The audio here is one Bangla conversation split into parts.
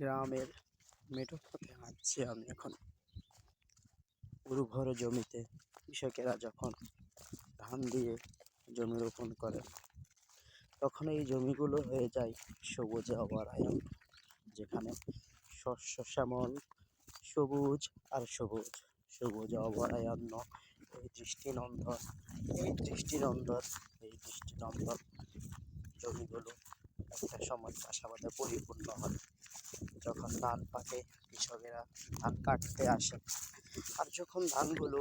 গ্রামের মেঠো পথে হাঁটছি আমি এখন। উর্বর জমিতে কৃষকেরা যখন ধান দিয়ে জমি রোপণ করে তখন এই জমিগুলো হয়ে যায় সবুজে অবরায়ন যেখানে শস্য শ্যামল, সবুজ আর সবুজ। সবুজ অভয়ারণ্য এই দৃষ্টিনন্দন এই দৃষ্টিনন্দন এই দৃষ্টিনন্দন। জমিগুলো একটা সময় চাষাবাদে পরিপূর্ণ হয়। যখন ধান পাকে, কৃষকেরা ধান কাটতে আসে। আর যখন ধানগুলো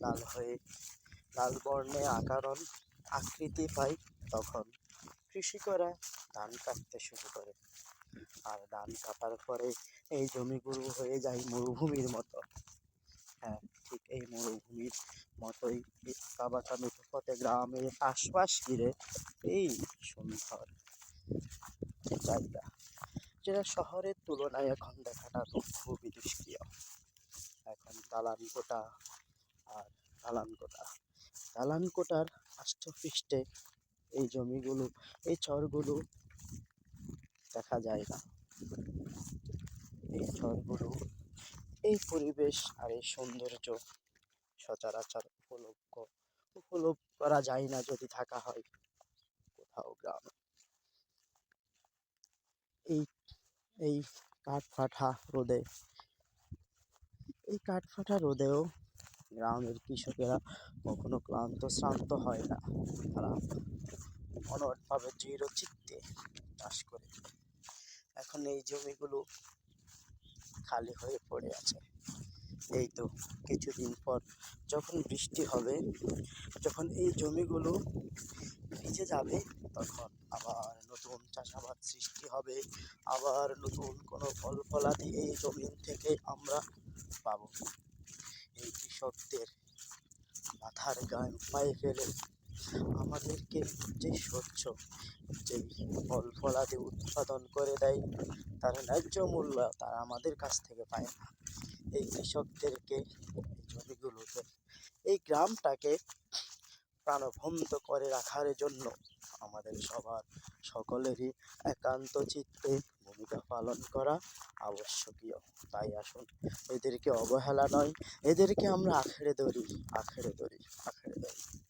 লাল হয়ে, লাল বর্ণে আকারণ, আকৃতি পায়, তখন কৃষিকরা ধান কাটতে শুরু করে। আর ধান কাটার পরে এই জমিগুলো হয়ে যায় মরুভূমির মতো। হ্যাঁ ঠিক এই মরুভূমির মতোই এই আঁকা পথে গ্রামের আশপাশ ঘিরে এই সুন্দর জায়গা। যেটা শহরের তুলনায় এখন দেখাটা তো খুবই দুষ্কীয় এখন দালান কোটা আর দালান কোটা দালান কোটার আষ্টপৃষ্ঠে এই জমিগুলো, এই চরগুলো দেখা যায় না। এই চরগুলো এই পরিবেশ আর এই সৌন্দর্য সচরাচর উপলভ্য উপলভ করা যায় না যদি থাকা হয় কোথাও গ্রামে এই এই কাঠফাটা রোদে। এই কাঠফাটা রোদেও গ্রামের কৃষকেরা কখনো ক্লান্ত, শ্রান্ত হয় না। তারা অনড়ভাবে দৃঢ় চিত্তে চাষ করে। এখন এই জমিগুলো খালি হয়ে পড়ে আছে। এই তো কিছুদিন পর যখন বৃষ্টি হবে, যখন এই জমিগুলো ভিজে যাবে, তখন আবার নতুন চাষাবাদ সৃষ্টি হবে। আবার নতুন কোনো ফল ফলাদি এই জমিন থেকে আমরা পাবো। এই কৃষকদের মাথার গায়ে পায়ে ফেলে আমাদেরকে যে শস্য যে ফল ফলাদি উৎপাদন করে দেয়, তার ন্যায্য মূল্য তারা আমাদের কাছ থেকে পায় না। এই কৃষকদেরকে, এই জমিগুলোকে এই গ্রামটাকে প্রাণবন্ত করে রাখার জন্য আমাদের সবার সকলেরই একান্ত চিত্তে ভূমিকা পালন করা আবশ্যকীয়। তাই আসুন, এদেরকে অবহেলা নয়, এদেরকে আমরা আঁকড়ে ধরি আঁকড়ে ধরি আঁকড়ে ধরি।